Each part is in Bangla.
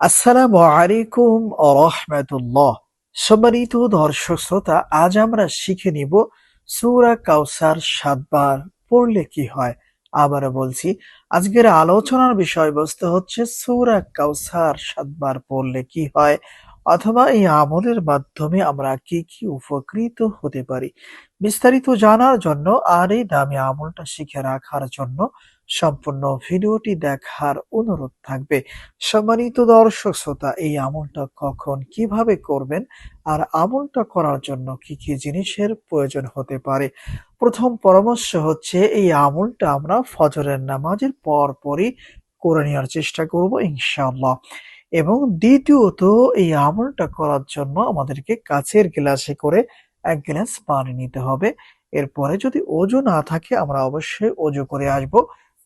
আসসালামু আলাইকুম রহমতুল্লাহ। সম্মানিত দর্শক শ্রোতা, আজ আমরা শিখে নিব সূরা কাউসার সাতবার পড়লে কি হয়। আবার বলছি, আজকের আলোচনার বিষয়বস্তু হচ্ছে সুরা কাউসার সাতবার পড়লে কি হয়, অথবা এই আমলের মাধ্যমে আমরা কি কি উপকৃত হতে পারি। বিস্তারিত জানার জন্য আর এই দামি আমলটা শিখে রাখার জন্য সম্পূর্ণ ভিডিওটি দেখার অনুরোধ থাকবে। সম্মানিত দর্শক শ্রোতা, এই আমলটা কখন কীভাবে করবেন আর আমলটা করার জন্য কি কি জিনিসের প্রয়োজন হতে পারে? প্রথম পরামর্শ হচ্ছে, এই আমলটা আমরা ফজরের নামাজের পর পরই করে নেওয়ার চেষ্টা করব ইনশাআল্লাহ। এবং দ্বিতীয়ত, এই আমলটা করার জন্য আমাদেরকে কাছের গ্লাসে করে এক গ্লাস পানি নিতে হবে। এরপরে যদি অজু না থাকে, আমরা অবশ্যই ওজু করে আসব।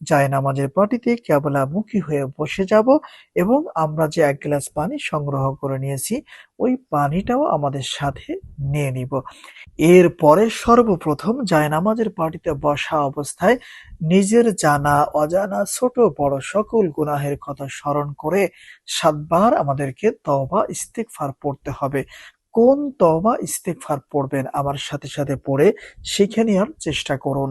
জায়নামাজের পাটিতে কেবলামুখী হয়ে বসে যাব এবং আমরা যে এক গ্লাস পানি সংগ্রহ করে নিয়েছি, ওই পানিটাও আমাদের সাথে নিয়ে নিব। এরপরে সর্বপ্রথম জায়নামাজের পাটিতে বসা অবস্থায় নিজের জানা, অজানা, ছোট, বড় সকল গুনাহের কথা স্মরণ করে সাতবার আমাদেরকে তওবা, ইস্তেগফার পড়তে হবে। কোন তওবা, ইস্তেগফার পড়বেন? আমার সাথে সাথে পড়ে শিখে নেওয়ার চেষ্টা করুন।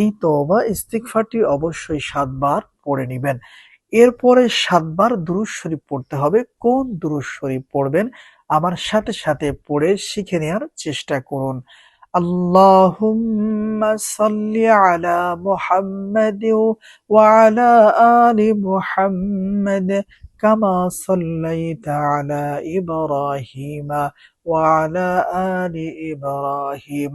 এই তবা ইস্তিকফাটি অবশ্যই সাতবার পড়ে নেবেন। এরপরে সাতবার দুরুজ শরীফ পড়তে হবে। কোন দুরুজ শরীফ পড়বেন? আমার সাথে সাথে পড়ে শিখে নেওয়ার চেষ্টা করুন। আল্লাহুম্মা সাল্লি আলা মুহাম্মাদ ওয়া আলা আলি মুহাম্মাদ কামা সাল্লাইতা আলা ইব্রাহিম ওয়া আলা আলি ইব্রাহিম।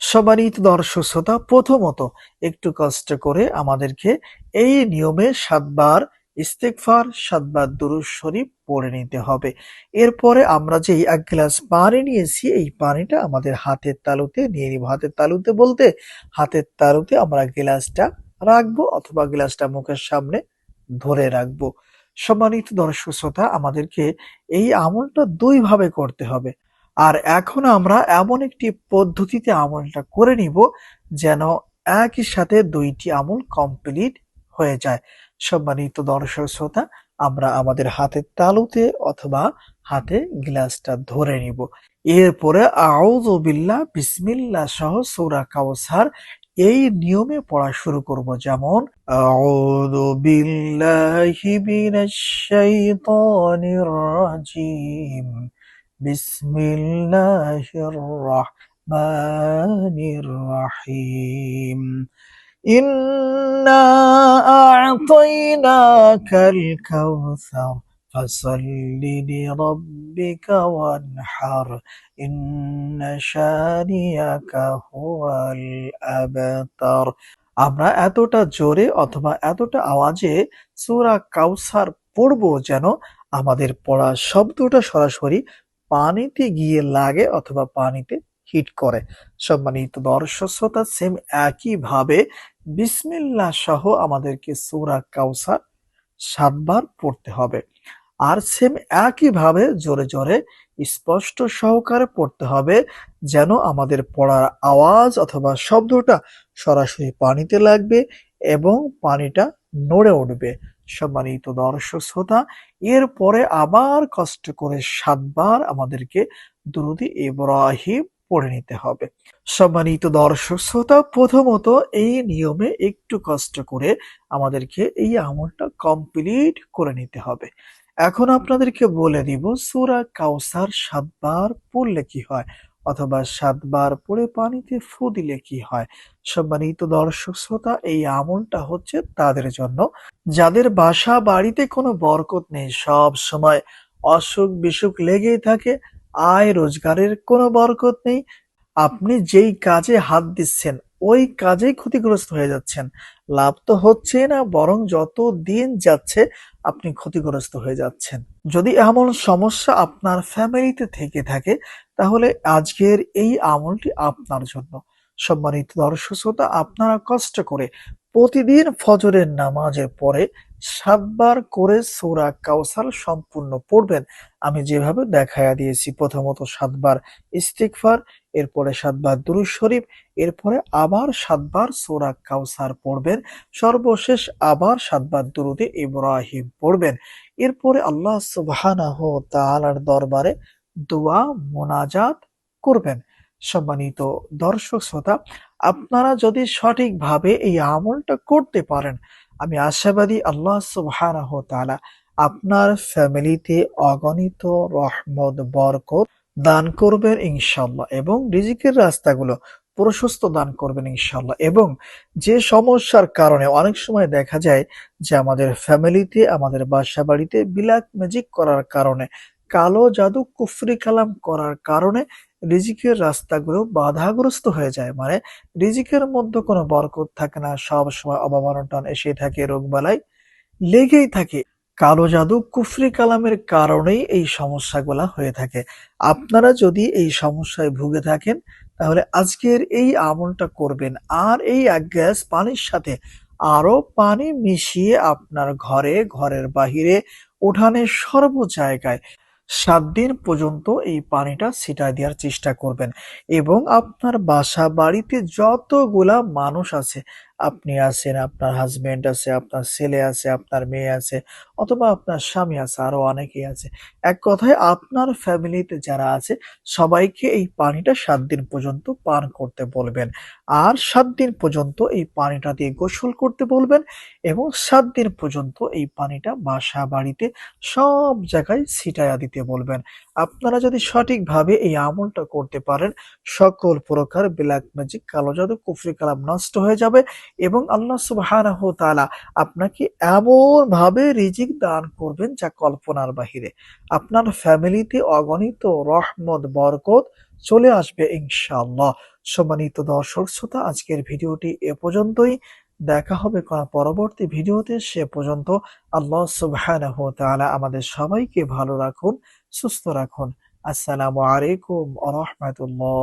সম্মানিত দর্শক শ্রোতা, প্রথমত একটু কষ্ট করে আমাদেরকে এই নিয়মে সাতবার ইস্তেগফার, সাতবার দুরূদ শরীফ পড়ে নিতে হবে। এরপরে আমরা যে এক গ্লাস পানি নিয়েছি, এই পানিটা আমাদের হাতের তালুতে নিয়ে নিব। হাতের তালুতে বলতে হাতের তালুতে আমরা গ্লাসটা রাখব অথবা গ্লাসটা মুখের সামনে ধরে রাখব। সম্মানিত দর্শক শ্রোতা, আমাদেরকে এই আমলটা দুই ভাবে করতে হবে। আর এখন আমরা এমন একটি পদ্ধতিতে আমলটা করে নিব যেন একই সাথে দুইটি আমল কমপ্লিট হয়ে যায়। সম্মানিত দর্শক শ্রোতা, আমরা আমাদের হাতের তালুতে অথবা হাতে গ্লাসটা ধরে নিব। এরপরে আউযু বিল্লাহ, বিসমিল্লাহ সহ সূরা কাউসার এই নিয়মে পড়া শুরু করব। যেমন, আউযু বিল্লাহি মিনাশ রাজিম। বিসমিল্লাহির রহমানির রহিম إنا أعطيناك الكوثر فصل لربك وانحر إن شانيك هو الأبتر আমরা এতটা জোরে অথবা এতটা আওয়াজে সূরা কাউসার পড়বো যেন আমাদের পড়া শব্দটা সরাসরি পানিতে গিয়ে লাগে অথবা পানিতে হিট করে। সম্মানিত দর্শক শ্রোতা সেম একইভাবে বিসমিল্লাহ সহ আমাদেরকে সূরা কাউসার সাতবার পড়তে হবে। আর সেম একইভাবে জোরে জোরে স্পষ্ট সহকারে পড়তে হবে যেন আমাদের পড়ার আওয়াজ অথবা শব্দটা সরাসরি পানিতে লাগবে এবং পানিটা নড়ে উঠবে। সম্মানিত দর্শক শ্রোতা, এরপরে আবার কষ্ট করে সাতবার আমাদেরকে দুরুদি ইব্রাহিম পড়ে নিতে হবে। সম্মানিত দর্শক শ্রোতা, প্রথমত এই নিয়মে একটু কষ্ট করে আমাদেরকে এই আমলটা কমপ্লিট করে নিতে হবে। এখন আপনাদেরকে বলে দিব, সূরা কাউসার সাতবার পড়লে কি হয়? অথবা সাতবার পরে পানিতে ফু দিলে কি হয়? সম্মানিত দর্শক শ্রোতা, এই আমলটা হচ্ছে তাদের জন্য। যাদের বাসা বাড়িতে কোনো বরকত নেই, সব সময় অসুখ বিসুখ লেগেই থাকে, আয় রোজগারের কোনো বরকত নেই। আপনি যেই কাজে হাত দিচ্ছেন, ওই কাজেই ক্ষতিগ্রস্ত হয়ে যাচ্ছেন। লাভ তো হচ্ছে না, বরং যত দিন যাচ্ছে, আপনি ক্ষতিগ্রস্ত হয়ে যাচ্ছেন। যদি এমন সমস্যা আপনার ফ্যামিলিতে থেকে থাকে তাহলে আজকের এই আমলটি আপনার জন্য। সম্মানিত দর্শক শ্রোতা, আপনারা কষ্ট করে প্রতিদিন ফজরের নামাজের পরে সাতবার করে সোরা কাউসার সম্পূর্ণ পড়বেন। আমি যেভাবে দেখায়া দিয়েছি, প্রথমত সাতবার ইস্তিগফার, এরপরে সাতবার দুরূদ শরীফ, এরপরে আবার সাতবার সোরা কাউসার পড়বেন। সর্বশেষ আবার সাতবার দুরুদে ইব্রাহিম পড়বেন। এরপরে আল্লাহ তাআলার দরবারে দোয়া, মোনাজাত করবেন। সম্মানিত দর্শক শ্রোতা, আপনারা যদি সঠিকভাবে এই আমলটা করতে পারেন, আমি আশাবাদী আল্লাহ তাআলা আপনার ফ্যামিলিতে অগণিত রহমত, বরকত দান করবেন ইনশাল্লাহ এবং রিজিকের রাস্তাগুলো প্রশস্ত দান করবেন ইনশাল্লাহ এবং যে সমস্যার কারণে অনেক সময় দেখা যায় যে আমাদের ফ্যামিলিতে, আমাদের বাসা বাড়িতে বিলাক ম্যাজিক করার কারণে কালো জাদু কুফরি কালাম করার কারণে রিজিকের রাস্তাগুলো বাধাগ্রস্ত হয়ে যায়। মানে রিজিকের মধ্যে কোনো বরকত থাকে না। সব সময় অভাব অনটন এসে থাকে, রোগবালাই লেগেই থাকে। কালো জাদু কুফরি কালামের কারণেই এই সমস্যাগুলা হয়ে থাকে। আপনারা যদি এই সমস্যায় ভুগে থাকেন, তাহলে আজকের এই আমলটা করবেন। আর এই এক গ্যাস পানির সাথে আরও পানি মিশিয়ে আপনার ঘরে, ঘরের বাহিরে, উঠানের সর্ব জায়গায় সাত দিন পর্যন্ত এই পানিটা ছিটায় দেওয়ার চেষ্টা করবেন। এবং আপনার বাসা বাড়িতে যতগুলা মানুষ আছে আপনি আছেন, আপনার হাজবেন্ড আছে, আপনার ছেলে আছে, আপনার মেয়ে আছে, অথবা আপনার স্বামী আছে, আরও অনেকেই আছে। এক কথায় আপনার ফ্যামিলিতে যারা আছে, সবাইকে এই পানিটা সাত দিন পর্যন্ত পান করতে বলবেন। আর সাত দিন পর্যন্ত এই পানিটা দিয়ে গোসল করতে বলবেন এবং সাত দিন পর্যন্ত এই পানিটা বাসা বাড়িতে সব জায়গায় ছিটাইয়া দিতে বলবেন। আপনারা যদি সঠিকভাবে এই আমলটা করতে পারেন, সকল প্রকার ব্ল্যাক ম্যাজিক কালো জাদু, কুফরি কালাম নষ্ট হয়ে যাবে। এবং আল্লাহ ওয়া আপনাকে এমন ভাবে রিজিক দান করবেন যা কল্পনার বাহিরে। আপনার ফ্যামিলিতে অগণিত রহমত, বরকত চলে আসবে ইনশাআল্লাহ। সম্মানিত দর্শক শ্রোতা, আজকের ভিডিওটি এ পর্যন্তই। দেখা হবে কোনো পরবর্তী ভিডিওতে। সে পর্যন্ত আল্লাহ ওয়া আমাদের সবাইকে ভালো রাখুন, সুস্থ রাখুন। আসসালামু আলাইকুম ওয়া রাহমাতুল্লাহ।